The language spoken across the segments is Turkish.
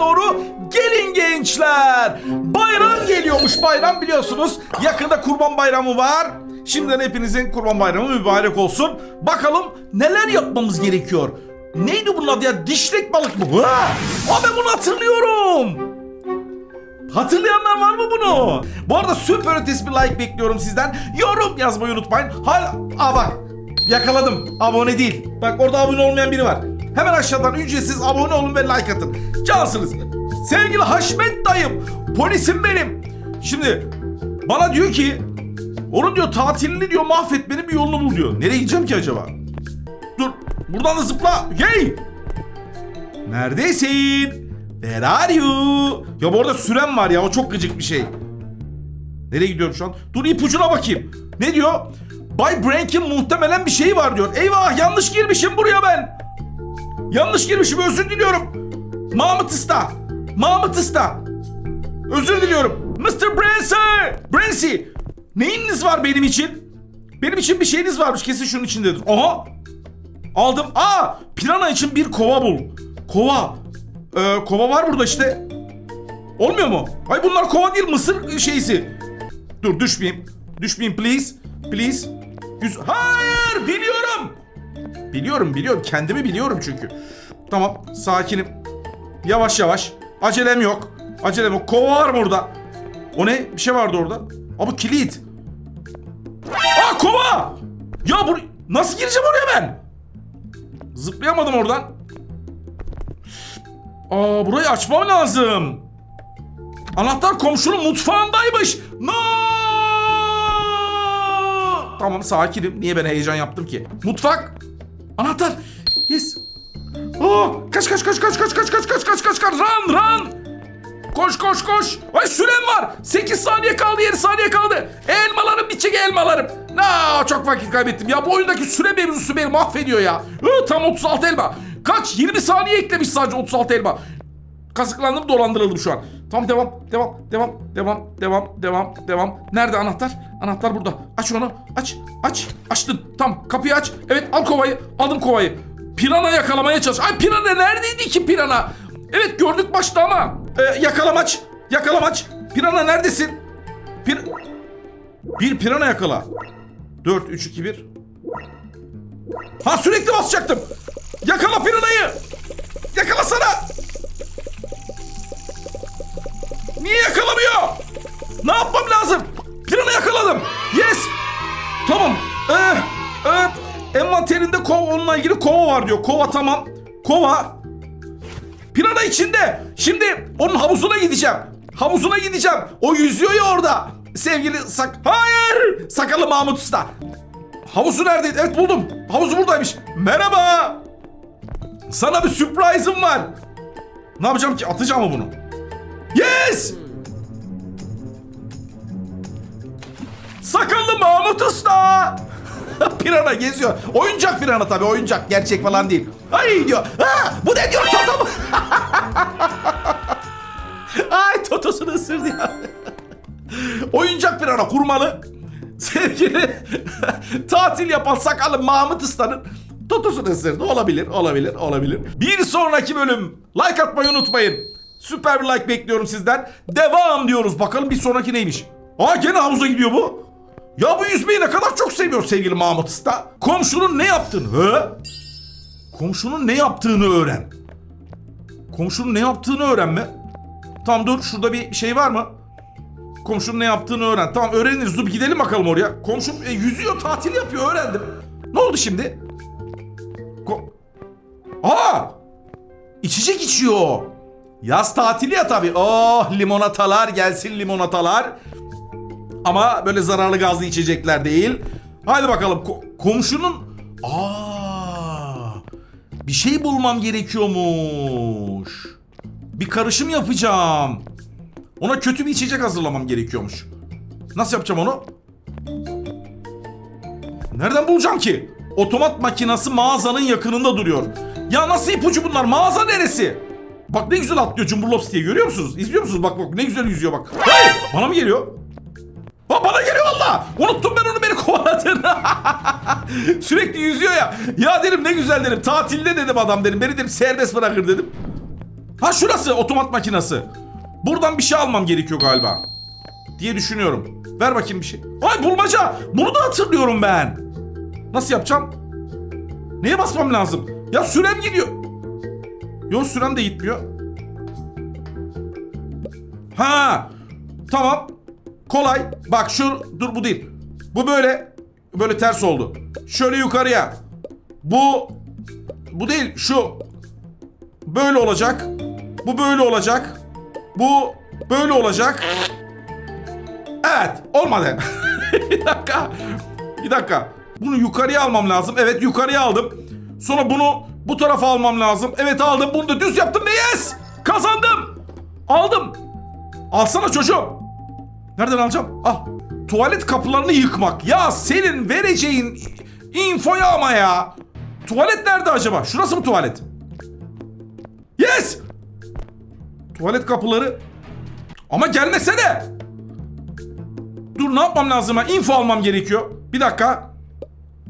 Doğru gelin gençler. Bayram geliyormuş bayram biliyorsunuz. Yakında kurban bayramı var. Şimdiden hepinizin kurban bayramı mübarek olsun. Bakalım neler yapmamız gerekiyor. Neydi bunun adı ya? Dişlek balık mı? Ha! Ben bunu hatırlıyorum. Hatırlayanlar var mı bunu? Bu arada süper ötesi bir like bekliyorum sizden. Yorum yazmayı unutmayın. Hala... Aa bak. Yakaladım. Abone değil. Bak orada abone olmayan biri var. Hemen aşağıdan ücretsiz abone olun ve like atın. Cansınız. Sevgili Haşmet dayım. Polisim benim. Şimdi bana diyor ki onun diyor tatilini diyor mahvetmenin bir yolunu bul diyor. Nereye gideceğim ki acaba? Dur. Buradan da zıpla. Hey! Neredesin? Where are you? Ya bu arada süren var ya o çok gıcık bir şey. Nereye gidiyorum şu an? Dur ipucuna bakayım. Ne diyor? Bay Brank'in muhtemelen bir şeyi var diyor. Eyvah yanlış girmişim buraya ben. Yanlış girmişim özür diliyorum. Mahmut Usta. Mahmut Usta. Özür diliyorum. Mr. Brancy. Brancy. Neyiniz var benim için? Benim için bir şeyiniz varmış kesin şunun içindedir. Aha. Aldım. Aa! Pirana için bir kova bul. Kova. Ee, kova var burada işte. Olmuyor mu? Ay bunlar kova değil mısır şeysi. Dur düşmeyeyim. Düşmeyeyim please. Please. Yüz... Hayır biliyorum. Biliyorum biliyorum. Kendimi biliyorum çünkü. Tamam sakinim. Yavaş yavaş. Acelem yok. Acelem yok. Kova var mı orada? O ne? Bir şey vardı orada. Aa kilit. Aa kova! Ya bu nasıl gireceğim oraya ben? Zıplayamadım oradan. Aa burayı açmam lazım. Anahtar komşunun mutfağındaymış. No! Tamam sakinim. Niye ben heyecan yaptım ki? Mutfak. Anahtar. Yes. Aa, kaç kaç kaç kaç kaç kaç kaç kaç kaç kaç kaç run run. Koş koş koş. Ay sürem var. 8 saniye kaldı 7 saniye kaldı. Elmalarım bitecek elmalarım. Na çok vakit kaybettim. Ya bu oyundaki süre mevzusu beni mahvediyor ya. Hı, tam 36 elma. Kaç? 20 saniye eklemiş sadece 36 elma. Kazıklandım dolandırıldım şu an. Tamam devam devam devam devam devam devam devam. Nerede anahtar? Anahtar burada. Aç onu. Aç. Aç. Açtın. Tamam kapıyı aç. Evet al kovayı. Aldım kovayı. Pirana yakalamaya çalış. Ay pirana neredeydi ki pirana? Evet gördük başta ama. Ee, yakalamaç. Yakalamaç. Pirana neredesin? Pir... Bir pirana yakala. 4, 3, 2, 1. Ha sürekli basacaktım. Yakala piranayı. Yakalasana. Niye yakalamıyor? Ne yapmam lazım? Pirana yakaladım. Yes. Tamam. Ee, evet. Envanterinde kova onunla ilgili kova var diyor. Kova tamam. Kova. Pirana içinde. Şimdi onun havuzuna gideceğim. Havuzuna gideceğim. O yüzüyor ya orada. Sevgili sak... Hayır! Sakallı Mahmut Usta. Havuzu neredeydi? Evet buldum. Havuzu buradaymış. Merhaba. Sana bir sürprizim var. Ne yapacağım ki? Atacağım mı bunu? Yes! Sakallı Mahmut Usta! pirana geziyor. Oyuncak pirana tabii oyuncak. Gerçek falan değil. Ay diyor. Ha, bu ne diyor Toto mu? Ay Totosunu ısırdı ya. oyuncak pirana kurmalı. Sevgili tatil yapan sakallı Mahmut Usta'nın Totosunu ısırdı. Olabilir, olabilir, olabilir. Bir sonraki bölüm. Like atmayı unutmayın. Süper bir like bekliyorum sizden. Devam diyoruz. Bakalım bir sonraki neymiş. Aa gene havuza gidiyor bu. Ya bu yüzmeyi ne kadar çok seviyor sevgili Mahmut Usta. Komşunun ne yaptığını. He? Komşunun ne yaptığını öğren. Komşunun ne yaptığını öğrenme. Tamam dur şurada bir şey var mı? Komşunun ne yaptığını öğren. Tamam öğreniriz. Dur gidelim bakalım oraya. Komşum e, yüzüyor tatil yapıyor öğrendim. Ne oldu şimdi? Ko Aa! İçecek içiyor. Yaz tatili ya tabii. Oh limonatalar gelsin limonatalar. Ama böyle zararlı gazlı içecekler değil. Hadi bakalım ko- komşunun... Aa, bir şey bulmam gerekiyormuş. Bir karışım yapacağım. Ona kötü bir içecek hazırlamam gerekiyormuş. Nasıl yapacağım onu? Nereden bulacağım ki? Otomat makinası mağazanın yakınında duruyor. Ya nasıl ipucu bunlar? Mağaza neresi? Bak ne güzel atlıyor Cumburlops diye görüyor musunuz? İzliyor musunuz? Bak bak ne güzel yüzüyor bak. Hayır! Bana mı geliyor? Ha bana geliyor valla. Unuttum ben onu beni kovaladığını. Sürekli yüzüyor ya. Ya dedim ne güzel dedim. Tatilde dedim adam dedim. Beni dedim serbest bırakır dedim. Ha şurası otomat makinesi. Buradan bir şey almam gerekiyor galiba. Diye düşünüyorum. Ver bakayım bir şey. Ay bulmaca. Bunu da hatırlıyorum ben. Nasıl yapacağım? Neye basmam lazım? Ya sürem gidiyor. Yok sürem de gitmiyor. Ha. Tamam. Kolay. Bak şu dur bu değil. Bu böyle böyle ters oldu. Şöyle yukarıya. Bu bu değil şu böyle olacak. Bu böyle olacak. Bu böyle olacak. Evet, olmadı. bir dakika. Bir dakika. Bunu yukarıya almam lazım. Evet, yukarıya aldım. Sonra bunu bu tarafa almam lazım. Evet aldım. Bunu da düz yaptım yes! Kazandım. Aldım. Alsana çocuğum. Nereden alacağım? Al. Tuvalet kapılarını yıkmak. Ya senin vereceğin infoya ama ya. Tuvalet nerede acaba? Şurası mı tuvalet? Yes! Tuvalet kapıları. Ama gelmesene. Dur ne yapmam lazım ha? Info almam gerekiyor. Bir dakika.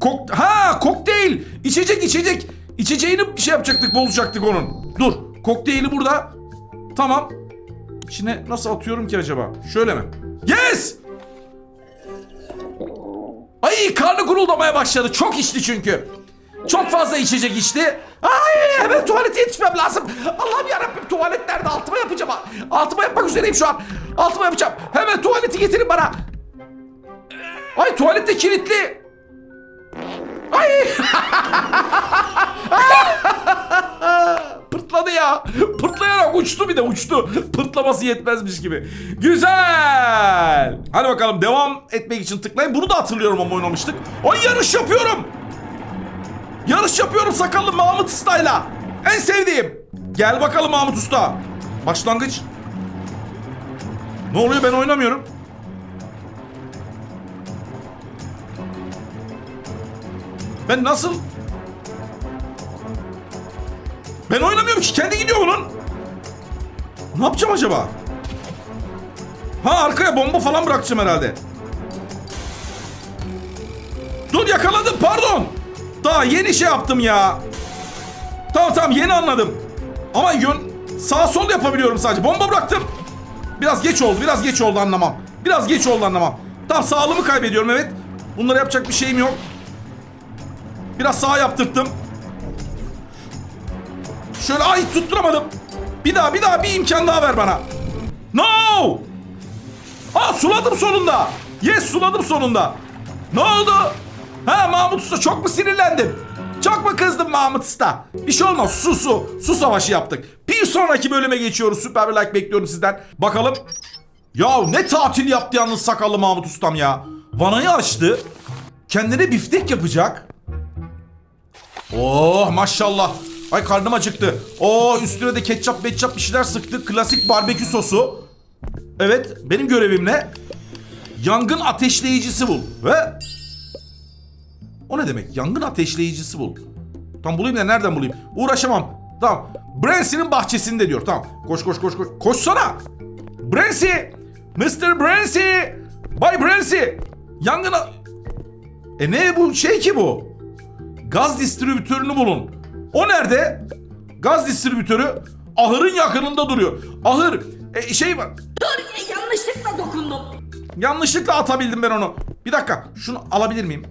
Kok ha kokteyl. İçecek içecek. İçeceğini bir şey yapacaktık bozacaktık onun. Dur. Kokteyli burada. Tamam. İçine nasıl atıyorum ki acaba? Şöyle mi? Yes! Ay karnı guruldamaya başladı. Çok içti çünkü. Çok fazla içecek içti. Ay hemen tuvalete yetişmem lazım. Allah'ım yarabbim tuvalet nerede? Altıma yapacağım. Altıma yapmak üzereyim şu an. Altıma yapacağım. Hemen tuvaleti getirin bana. Ay tuvalet de kilitli. Ay. Pırtladı ya. Pırtlayarak uçtu bir de uçtu. Pırtlaması yetmezmiş gibi. Güzel. Hadi bakalım devam etmek için tıklayın. Bunu da hatırlıyorum ama oynamıştık. Ay yarış yapıyorum. Yarış yapıyorum sakallı Mahmut Usta'yla. En sevdiğim. Gel bakalım Mahmut Usta. Başlangıç. Ne oluyor ben oynamıyorum. Ben nasıl... Ben oynamıyorum ki kendi gidiyor bunun. Ne yapacağım acaba? Ha arkaya bomba falan bırakacağım herhalde. Dur yakaladım pardon. Daha yeni şey yaptım ya. Tamam tamam yeni anladım. Ama yön sağ sol yapabiliyorum sadece. Bomba bıraktım. Biraz geç oldu. Biraz geç oldu anlamam. Biraz geç oldu anlamam. Tamam sağlığımı kaybediyorum evet. Bunlara yapacak bir şeyim yok. Biraz sağ yaptırttım. Şöyle ay tutturamadım. Bir daha bir daha bir imkan daha ver bana. No! Aa suladım sonunda. Yes suladım sonunda. Ne oldu? Ha Mahmut Usta çok mu sinirlendin? Çok mu kızdın Mahmut Usta? Bir şey olmaz su su. Su savaşı yaptık. Bir sonraki bölüme geçiyoruz. Süper bir like bekliyorum sizden. Bakalım. Ya ne tatil yaptı yalnız sakallı Mahmut Ustam ya. Vanayı açtı. Kendine biftek yapacak. Oh maşallah. Ay karnım acıktı. Oo üstüne de ketçap metçap bir şeyler sıktı. Klasik barbekü sosu. Evet benim görevim ne? Yangın ateşleyicisi bul. Ve... O ne demek? Yangın ateşleyicisi bul. Tam bulayım da nereden bulayım? Uğraşamam. Tamam. Brancy'nin bahçesinde diyor. Tamam. Koş koş koş koş. Koşsana. Brancy. Mr. Brancy. Bay Brancy. Yangın... E ne bu şey ki bu? Gaz distribütörünü bulun. O nerede? Gaz distribütörü ahırın yakınında duruyor. Ahır e, şey var. Dur yanlışlıkla dokundum. Yanlışlıkla atabildim ben onu. Bir dakika şunu alabilir miyim?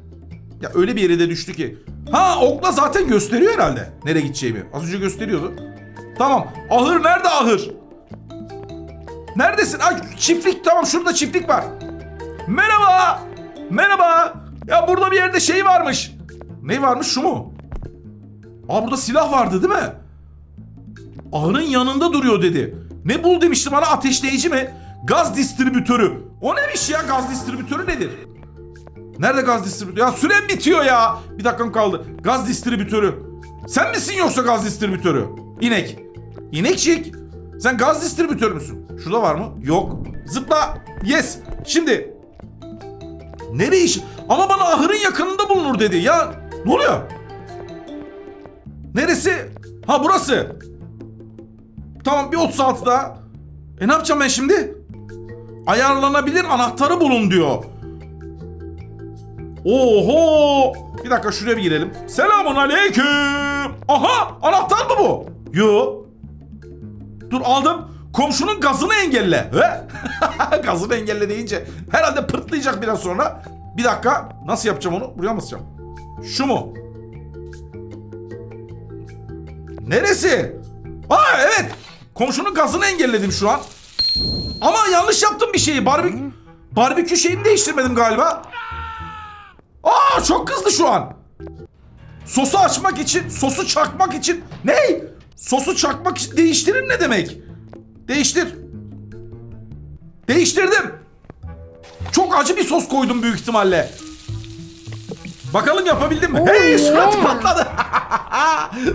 Ya öyle bir yere de düştü ki. Ha okla zaten gösteriyor herhalde nereye gideceğimi. Az önce gösteriyordu. Tamam. Ahır nerede ahır? Neredesin? Ay çiftlik tamam şurada çiftlik var. Merhaba. Merhaba. Ya burada bir yerde şey varmış. Ne varmış şu mu? Aa burada silah vardı değil mi? Ahırın yanında duruyor dedi. Ne bul demişti bana ateşleyici mi? Gaz distribütörü. O neymiş ya gaz distribütörü nedir? Nerede gaz distribütörü? Ya sürem bitiyor ya. Bir dakikam kaldı. Gaz distribütörü. Sen misin yoksa gaz distribütörü? İnek. İnekçik. Sen gaz distribütörü müsün? Şurada var mı? Yok. Zıpla. Yes. Şimdi. Nereye iş? Ama bana ahırın yakınında bulunur dedi. Ya ne oluyor? Neresi? Ha burası. Tamam bir 36 daha. E ne yapacağım ben şimdi? Ayarlanabilir anahtarı bulun diyor. Oho! Bir dakika şuraya bir girelim. Selamun aleyküm. Aha! Anahtar mı bu? Yo. Dur aldım. Komşunun gazını engelle. He? gazını engelle deyince herhalde pırtlayacak biraz sonra. Bir dakika. Nasıl yapacağım onu? Buraya mı basacağım? Şu mu? Neresi? Aa evet. Komşunun gazını engelledim şu an. Ama yanlış yaptım bir şeyi. Barbekü barbekü şeyini değiştirmedim galiba. Aa çok kızdı şu an. Sosu açmak için, sosu çakmak için. Ne? Sosu çakmak için değiştirin ne demek? Değiştir. Değiştirdim. Çok acı bir sos koydum büyük ihtimalle. Bakalım yapabildim mi? hey suratı patladı.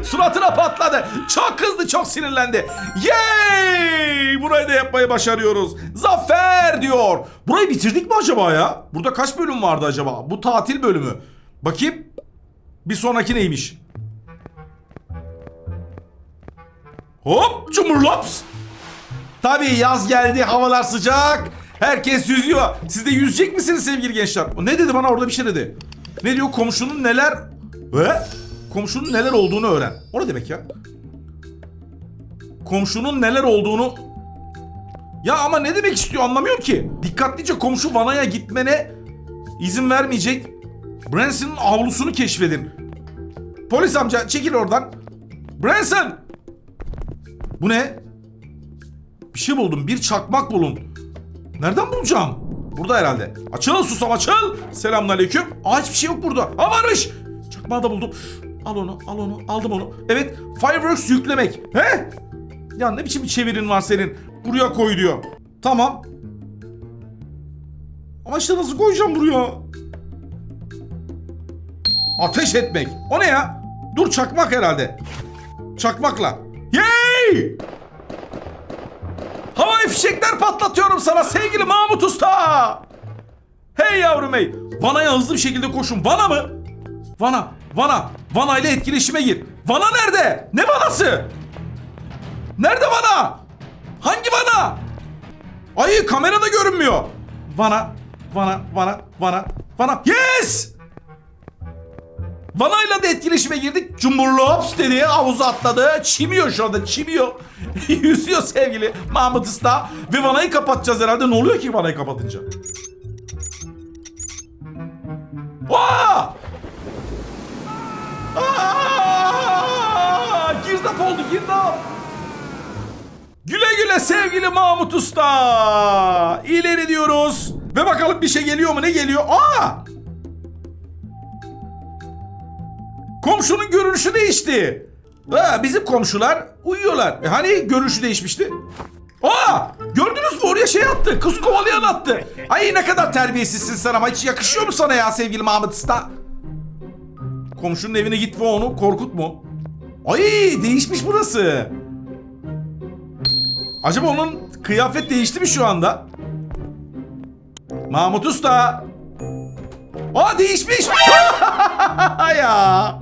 Suratına patladı. Çok kızdı, çok sinirlendi. Yay! Burayı da yapmayı başarıyoruz. Zafer diyor. Burayı bitirdik mi acaba ya? Burada kaç bölüm vardı acaba? Bu tatil bölümü. Bakayım. Bir sonraki neymiş? Hop cumurlaps. Tabii yaz geldi havalar sıcak. Herkes yüzüyor. Siz de yüzecek misiniz sevgili gençler? Ne dedi bana orada bir şey dedi. Ne diyor komşunun neler... Ve komşunun neler olduğunu öğren. O ne demek ya? Komşunun neler olduğunu... Ya ama ne demek istiyor anlamıyorum ki. Dikkatlice komşu vanaya gitmene izin vermeyecek. Branson'ın avlusunu keşfedin. Polis amca çekil oradan. Branson! Bu ne? Bir şey buldum. Bir çakmak bulun. Nereden bulacağım? Burada herhalde. Açıl susam açıl. Selamünaleyküm. Aa hiçbir şey yok burada. Ha varmış. Çakmağı da buldum. Al onu, al onu, aldım onu. Evet, fireworks yüklemek. He? Ya ne biçim bir çevirin var senin? Buraya koy diyor. Tamam. Ama işte nasıl koyacağım buraya? Ateş etmek. O ne ya? Dur çakmak herhalde. Çakmakla. Yay! Havai fişekler patlatıyorum sana sevgili Mahmut Usta. Hey yavrum hey. Vana'ya hızlı bir şekilde koşun. Vana mı? Vana. Vana. Vana ile etkileşime gir. Vana nerede? Ne vanası? Nerede Vana? Hangi Vana? Ay kamerada görünmüyor. Vana. Vana. Vana. Vana. Vana. Yes! Vana'yla da etkileşime girdik. Cumburlops dedi. Havuza atladı. Çimiyor şu anda. Çimiyor. Yüzüyor sevgili Mahmut Usta. Ve Vana'yı kapatacağız herhalde. Ne oluyor ki Vana'yı kapatınca? Güle sevgili Mahmut Usta. İleri diyoruz. Ve bakalım bir şey geliyor mu? Ne geliyor? Aa! Komşunun görünüşü değişti. Ha, bizim komşular uyuyorlar. E, hani görünüşü değişmişti? Aa! Gördünüz mü oraya şey attı. Kız kovalayan attı. Ay ne kadar terbiyesizsin sen ama hiç yakışıyor mu sana ya sevgili Mahmut Usta? Komşunun evine git ve onu korkut mu? Ay değişmiş burası. Acaba onun kıyafet değişti mi şu anda? Mahmut Usta. Aa değişmiş. ya.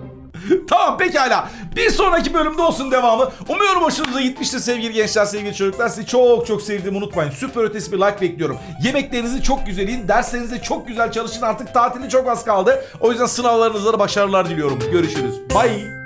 Tamam pekala. Bir sonraki bölümde olsun devamı. Umuyorum hoşunuza gitmiştir sevgili gençler, sevgili çocuklar. Sizi çok çok sevdiğimi unutmayın. Süper ötesi bir like bekliyorum. Yemeklerinizi çok güzel yiyin. Derslerinizde çok güzel çalışın. Artık tatili çok az kaldı. O yüzden sınavlarınızda da başarılar diliyorum. Görüşürüz. Bye.